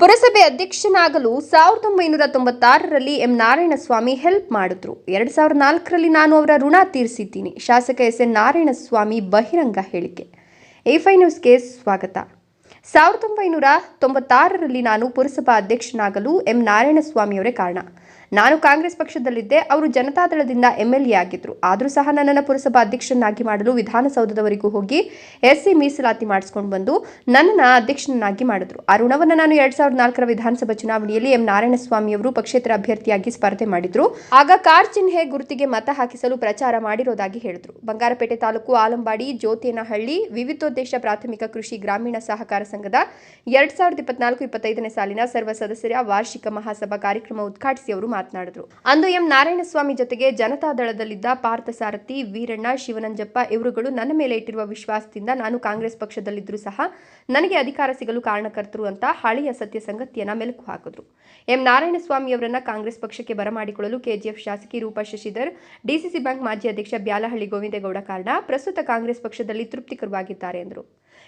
ಪುರಸಭೆ ಅಧ್ಯಕ್ಷನಾಗಲು ಸಾವಿರದ ಒಂಬೈನೂರ ತೊಂಬತ್ತಾರರಲ್ಲಿ ಎಂ ನಾರಾಯಣಸ್ವಾಮಿ ಹೆಲ್ಪ್ ಮಾಡಿದ್ರು. ಎರಡು ಸಾವಿರದ ನಾಲ್ಕರಲ್ಲಿ ನಾನು ಅವರ ಋಣ ತೀರಿಸಿದ್ದೀನಿ. ಶಾಸಕ ಎಸ್ ಎನ್ ನಾರಾಯಣಸ್ವಾಮಿ ಬಹಿರಂಗ ಹೇಳಿಕೆ. ಎಫ್ಐ ಫೈ ನ್ಯೂಸ್ಗೆ ಸ್ವಾಗತ. ಸಾವಿರದ ಒಂಬೈನೂರ ತೊಂಬತ್ತಾರರಲ್ಲಿ ನಾನು ಪುರಸಭಾ ಅಧ್ಯಕ್ಷನಾಗಲು ಎಂ ನಾರಾಯಣಸ್ವಾಮಿಯವರೇ ಕಾರಣ. ನಾನು ಕಾಂಗ್ರೆಸ್ ಪಕ್ಷದಲ್ಲಿದ್ದೆ, ಅವರು ಜನತಾದಳದಿಂದ ಎಂಎಲ್ಎ ಆಗಿದ್ರು. ಆದರೂ ಸಹ ನನ್ನನ್ನು ಪುರಸಭಾ ಅಧ್ಯಕ್ಷನನ್ನಾಗಿ ಮಾಡಲು ವಿಧಾನಸೌಧದವರೆಗೂ ಹೋಗಿ ಎಸ್ಸಿ ಮೀಸಲಾತಿ ಮಾಡಿಸ್ಕೊಂಡು ಬಂದು ನನ್ನನ್ನು ಅಧ್ಯಕ್ಷನನ್ನಾಗಿ ಮಾಡಿದ್ರು. ಆ ಋಣವನ್ನು ನಾನು ಎರಡ್ ಸಾವಿರದ ನಾಲ್ಕರ ವಿಧಾನಸಭಾ ಚುನಾವಣೆಯಲ್ಲಿ ಎಂ. ನಾರಾಯಣಸ್ವಾಮಿ ಅವರು ಪಕ್ಷೇತರ ಅಭ್ಯರ್ಥಿಯಾಗಿ ಸ್ಪರ್ಧೆ ಮಾಡಿದ್ರು. ಆಗ ಕಾರ್ ಚಿಹ್ನೆ ಗುರುತಿಗೆ ಮತ ಹಾಕಿಸಲು ಪ್ರಚಾರ ಮಾಡಿರೋದಾಗಿ ಹೇಳಿದ್ರು. ಬಂಗಾರಪೇಟೆ ತಾಲೂಕು ಆಲಂಬಾಡಿ, ಜ್ಯೋತೇನಹಳ್ಳಿ, ವಿವಿಧೋದ್ದೇಶ ಪ್ರಾಥಮಿಕ ಕೃಷಿ ಗ್ರಾಮೀಣ ಸಹಕಾರ ಸಂಘದ ಎರಡ್ ಸಾವಿರದ ಇಪ್ಪತ್ನಾಲ್ಕು, ಇಪ್ಪತ್ತೈದನೇ ಸಾಲಿನ ಸರ್ವ ಸದಸ್ಯರ ವಾರ್ಷಿಕ ಮಹಾಸಭಾ ಕಾರ್ಯಕ್ರಮ ಉದ್ಘಾಟಿಸಿ ಅವರು ಮಾತನಾಡಿದ್ರು. ಅಂದು ಎಂ. ನಾರಾಯಣಸ್ವಾಮಿ ಜೊತೆಗೆ ಜನತಾದಳದಲ್ಲಿದ್ದ ಪಾರ್ಥಸಾರಥಿ ವೀರಣ್ಣ, ಶಿವನಂಜಪ್ಪ ಇವರುಗಳು ನನ್ನ ಮೇಲೆ ಇಟ್ಟಿರುವ ವಿಶ್ವಾಸದಿಂದ ನಾನು ಕಾಂಗ್ರೆಸ್ ಪಕ್ಷದಲ್ಲಿದ್ದರೂ ಸಹ ನನಗೆ ಅಧಿಕಾರ ಸಿಗಲು ಕಾರಣಕರ್ತರು ಅಂತ ಹಳೆಯ ಸತ್ಯ ಸಂಗತಿಯನ್ನ ಮೆಲುಕು ಹಾಕಿದ್ರು. ಎಂ. ನಾರಾಯಣಸ್ವಾಮಿ ಅವರನ್ನ ಕಾಂಗ್ರೆಸ್ ಪಕ್ಷಕ್ಕೆ ಬರಮಾಡಿಕೊಳ್ಳಲು ಕೆಜಿಎಫ್ ಶಾಸಕಿ ರೂಪಾ ಶಶಿಧರ್, ಡಿಸಿಸಿ ಬ್ಯಾಂಕ್ ಮಾಜಿ ಅಧ್ಯಕ್ಷ ಬ್ಯಾಲಹಳ್ಳಿ ಗೋವಿಂದೇಗೌಡ ಕಾರಣ ಪ್ರಸ್ತುತ ಕಾಂಗ್ರೆಸ್ ಪಕ್ಷದಲ್ಲಿ ತೃಪ್ತಿಕರವಾಗಿದ್ದಾರೆ ಎಂದರು.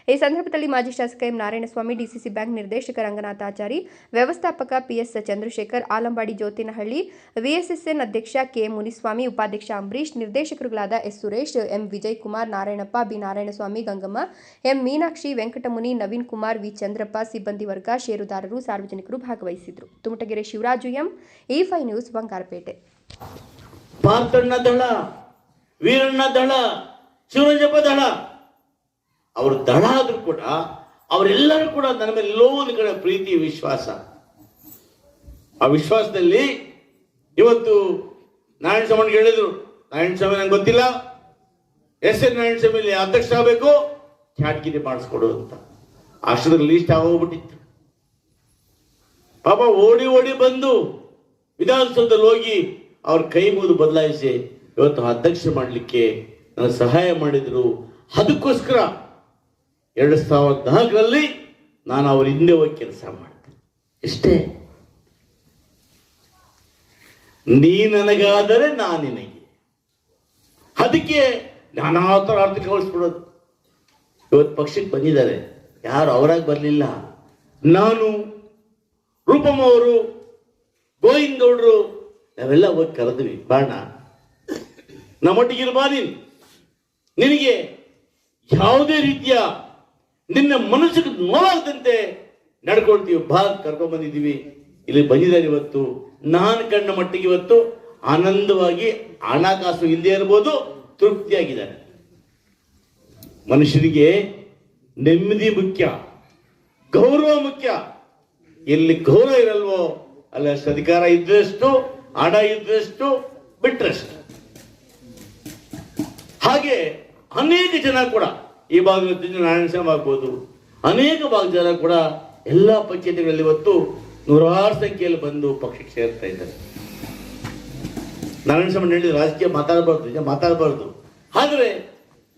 ಈ ಸಂದರ್ಭದಲ್ಲಿ ಮಾಜಿ ಶಾಸಕ ಎಂ ನಾರಾಯಣಸ್ವಾಮಿ, ಡಿಸಿಸಿ ಬ್ಯಾಂಕ್ ನಿರ್ದೇಶಕ ರಂಗನಾಥಾಚಾರಿ ವ್ಯವಸ್ಥಾಪಕ ಪಿಎಸ್ ಚಂದ್ರಶೇಖರ್, ಆಲಂಬಾಡಿ ಜ್ಯೋತಿನಹಳ್ಳಿ, ವಿಎಸ್ಎಸ್ಎನ್ ಅಧ್ಯಕ್ಷ ಕೆ ಮುನಿಸ್ವಾಮಿ, ಉಪಾಧ್ಯಕ್ಷ Ambareesh, ನಿರ್ದೇಶಕರುಗಳಾದ S Suresh, M Vijay Kumar Narayanappa, B Narayanaswamy, Gangamma, M Meenakshi, Venkatamuni, Naveen Kumar, V Chandrappa, ಸಿಬ್ಬಂದಿ ವರ್ಗ, ಷೇರುದಾರರು, ಸಾರ್ವಜನಿಕರು ಭಾಗವಹಿಸಿದ್ರು Tumatagere Shivaraju M E fi news, Bangarapet. Parthanna ದಳ, ವೀರಣ್ಣ ದಳ, ಶಿವರಂಜಪ್ಪ ದಳ ಅವರು ದಣ ಆದರೂ ಕೂಡ ಅವರೆಲ್ಲರೂ ಕೂಡ ನನ್ನ ಮೇಲೆ ಎಲ್ಲೋ ಒಂದು ಕಡೆ ಪ್ರೀತಿ ವಿಶ್ವಾಸ. ಆ ವಿಶ್ವಾಸದಲ್ಲಿ ಇವತ್ತು ನಾರಾಯಣ ಸ್ವಾಮಿಗೆ ಹೇಳಿದ್ರು, ನಾರಾಯಣ ಸ್ವಾಮಿ ನಂಗೆ ಗೊತ್ತಿಲ್ಲ. ಎಸ್ ಎನ್ ನಾರಾಯಣ ಸ್ವಾಮಿ ಅಧ್ಯಕ್ಷ ಆಗಬೇಕು ಚಾಟ್ಗಿರಿ ಮಾಡಿಸ್ಕೊಡು ಅಂತ. ಅಷ್ಟರಲ್ಲಿ ಲೀಸ್ಟ್ ಆಗೋಗ್ಬಿಟ್ಟಿತ್ತು. ಪಾಪ ಓಡಿ ಓಡಿ ಬಂದು ವಿಧಾನಸೌಧದಲ್ಲಿ ಹೋಗಿ ಅವ್ರ ಕೈ ಮುಗಿದು ಬದಲಾಯಿಸಿ ಇವತ್ತು ಅಧ್ಯಕ್ಷ ಮಾಡಲಿಕ್ಕೆ ನನಗೆ ಸಹಾಯ ಮಾಡಿದ್ರು. ಅದಕ್ಕೋಸ್ಕರ ಎರಡು ಸಾವಿರದ ನಾಲ್ಕರಲ್ಲಿ ನಾನು ಅವ್ರ ಹಿಂದೆ ಹೋಗಿ ಕೆಲಸ ಮಾಡಿದೆ. ಇಷ್ಟೇ ನೀ ನನಗಾದರೆ ನಾ ನಿನಗೆ. ಅದಕ್ಕೆ ನಾನಾ ಥರ ಅರ್ಥ ಕಳಿಸ್ಬಿಡೋದು. ಇವತ್ತು ಪಕ್ಷಕ್ಕೆ ಬಂದಿದ್ದಾರೆ. ಯಾರು ಅವರಾಗಿ ಬರಲಿಲ್ಲ. ನಾನು, ರೂಪಮ್ಮ ಅವರು ಗೋವಿಂದ ಗೌಡ್ರು ನಾವೆಲ್ಲ ಹೋಗಿ ಕರೆದ್ವಿ. ಬಾಣ ನಮ್ಮೊಟ್ಟಿಗಿರ್ಬಾ ನೀನು. ನಿನಗೆ ಯಾವುದೇ ರೀತಿಯ ನಿನ್ನ ಮನಸ್ಸಿಗೆ ನೋವಾಗದಂತೆ ನಡ್ಕೊಳ್ತೀವಿ ಬಾ, ಕರ್ಕೊಂಡ್ ಬಂದಿದ್ದೀವಿ. ಇಲ್ಲಿ ಬಂದಿದ್ದಾರೆ ಇವತ್ತು. ನಾನು ಕಂಡ ಮಟ್ಟಿಗೆ ಇವತ್ತು ಆನಂದವಾಗಿ ಹಣಕಾಸು ಇಲ್ಲದೇ ಇರ್ಬೋದು, ತೃಪ್ತಿಯಾಗಿದ್ದಾರೆ. ಮನುಷ್ಯನಿಗೆ ನೆಮ್ಮದಿ ಮುಖ್ಯ, ಗೌರವ ಮುಖ್ಯ. ಎಲ್ಲಿ ಗೌರವ ಇರಲ್ವೋ, ಅಲ್ಲಿ ಅಧಿಕಾರ ಇದ್ದಷ್ಟು, ಹಣ ಇದ್ದಷ್ಟು ಬಿಟ್ಟರಷ್ಟು ಹಾಗೆ ಅನೇಕ ಜನ ಕೂಡ ಈ ಭಾಗ ನಾರಾಯಣ ಆಗ್ಬೋದು. ಅನೇಕ ಭಾಗ ಜನ ಕೂಡ ಎಲ್ಲ ಪಂಚಾಯತಿಗಳಲ್ಲಿ ಇವತ್ತು ನೂರಾರು ಸಂಖ್ಯೆಯಲ್ಲಿ ಬಂದು ಪಕ್ಷಕ್ಕೆ ಸೇರ್ತಾ ಇದ್ದಾರೆ. ನಾರಾಯಣ ಸ್ವಾಮಿ ಹೇಳಿದ್ರು ರಾಜಕೀಯ ಮಾತಾಡಬಾರ್ದು, ನಿಜ ಮಾತಾಡಬಾರ್ದು. ಆದರೆ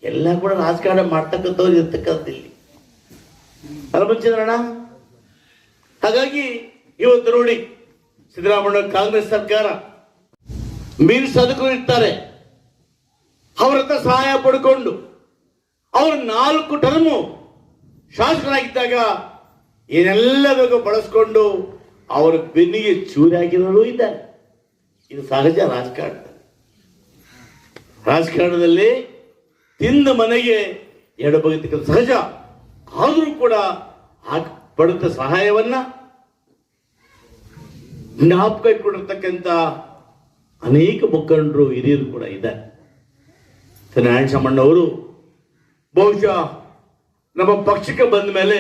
ಎಲ್ಲ ಕೂಡ ರಾಜಕಾರಣ ಮಾಡ್ತಕ್ಕಂಥವ್ರು ಇರ್ತಕ್ಕಂಥ ಇಲ್ಲಿ. ಅಲ್ಲ ಮುಂಚಿದ್ರಣ್ಣ ಹಾಗಾಗಿ ಇವತ್ತು ನೋಡಿ ಸಿದ್ದರಾಮಯ್ಯ ಕಾಂಗ್ರೆಸ್ ಸರ್ಕಾರ ಮೀನ್ ಸದಕರು ಇರ್ತಾರೆ. ಅವ್ರ ಹತ್ರ ಸಹಾಯ ಪಡ್ಕೊಂಡು ಅವರು ನಾಲ್ಕು ಟರ್ಮು ಶಾಸಕರಾಗಿದ್ದಾಗ ಏನೆಲ್ಲರಿಗೂ ಬಳಸ್ಕೊಂಡು ಅವರ ಬೆನ್ನಿಗೆ ಚೂರಿ ಇದ್ದಾರೆ. ಇದು ಸಹಜ ರಾಜಕಾರಣ. ರಾಜಕಾರಣದಲ್ಲಿ ತಿಂದ ಮನೆಗೆ ಎಡಬಗತಕ್ಕಂಥ ಸಹಜ. ಆದರೂ ಕೂಡ ಆ ಪಡೆದ ಸಹಾಯವನ್ನ ಜ್ಞಾಪಕ ಇಟ್ಕೊಂಡಿರ್ತಕ್ಕಂಥ ಅನೇಕ ಮುಖಂಡರು ಹಿರಿಯರು ಕೂಡ ಇದ್ದಾರೆ. ನಾರಾಯಣ ಸಾಮಣ್ಣವರು ಬಹುಶಃ ನಮ್ಮ ಪಕ್ಷಕ್ಕೆ ಬಂದ ಮೇಲೆ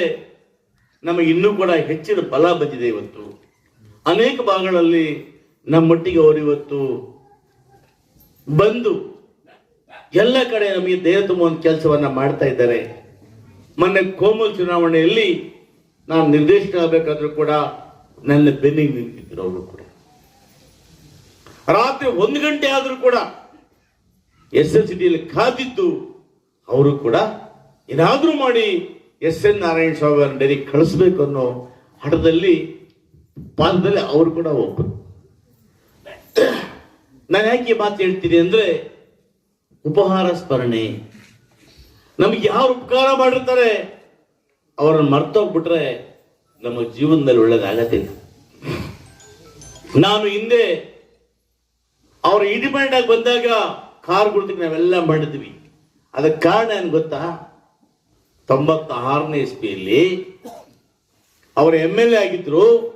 ನಮಗೆ ಇನ್ನೂ ಕೂಡ ಹೆಚ್ಚಿನ ಬಲ ಬಂದಿದೆ ಇವತ್ತು. ಅನೇಕ ಭಾಗಗಳಲ್ಲಿ ನಮ್ಮೊಟ್ಟಿಗೆ ಅವರು ಇವತ್ತು ಬಂದು ಎಲ್ಲ ಕಡೆ ನಮಗೆ ದೇಹ ತುಂಬುವಂತ ಕೆಲಸವನ್ನ ಮಾಡ್ತಾ ಇದ್ದಾರೆ. ಮೊನ್ನೆ ಕೋಮಲ್ ಚುನಾವಣೆಯಲ್ಲಿ ನಾನು ನಿರ್ದೇಶನ ಆಗಬೇಕಾದ್ರೂ ಕೂಡ ನನ್ನ ಬೆನ್ನಿಗೆ ನಿಂತಿದ್ರು ಅವರು ಕೂಡ. ರಾತ್ರಿ ಒಂದು ಗಂಟೆ ಆದರೂ ಕೂಡ ಎಸ್ ಎಲ್ ಸಿಟಿಯಲ್ಲಿ ಕಾದಿದ್ದು ಅವರು ಕೂಡ ಏನಾದರೂ ಮಾಡಿ ಎಸ್ ಎನ್ ನಾರಾಯಣ ಸ್ವಾಮಿ ಅವರ ಡೈರಿ ಕಳಿಸ್ಬೇಕು ಅನ್ನೋ ಹಠದಲ್ಲಿ ಪಾದದಲ್ಲಿ ಅವರು ಕೂಡ ಒಬ್ಬರು. ನಾನು ಯಾಕೆ ಮಾತು ಹೇಳ್ತೀನಿ ಅಂದರೆ ಉಪಹಾರ ಸ್ಮರಣೆ. ನಮಗೆ ಯಾರು ಉಪಕಾರ ಮಾಡಿರ್ತಾರೆ, ಅವರನ್ನು ಮರ್ತೋಗ್ಬಿಟ್ರೆ ನಮ್ಮ ಜೀವನದಲ್ಲಿ ಒಳ್ಳೇದಾಗತ್ತಿಲ್ಲ ನಾನು ಹಿಂದೆ ಅವರು ಇಂಡಿಪೆಂಡೆಂಟ್ ಆಗಿ ಬಂದಾಗ ಕಾರ್ ಗುರುತಿಗೆ ನಾವೆಲ್ಲ ಮಾಡಿದ್ವಿ. ಅದಕ್ಕೆ ಕಾರಣ ಏನು ಗೊತ್ತಾ? ತೊಂಬತ್ತ ಆರನೇ ಇಸ್ವಿಯಲ್ಲಿ ಅವರು ಎಂ ಎಲ್ ಎ ಆಗಿದ್ರು.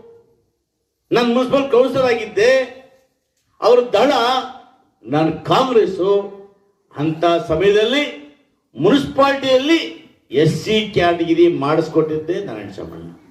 ನಾನು ಮುನ್ಸಿಪಲ್ ಕೌನ್ಸಿಲರ್ ಆಗಿದ್ದೆ. ಅವರ ದಳ, ನಾನು ಕಾಂಗ್ರೆಸ್ಸು. ಅಂತ ಸಮಯದಲ್ಲಿ ಮುನ್ಸಿಪಾಲ್ಟಿಯಲ್ಲಿ ಎಸ್ ಸಿ ಕ್ಯಾಟಗಿರಿ ಮಾಡಿಸ್ಕೊಟ್ಟಿದ್ದೆ ನಾರಾಯಣ ಸಾಮಣ್ಣ.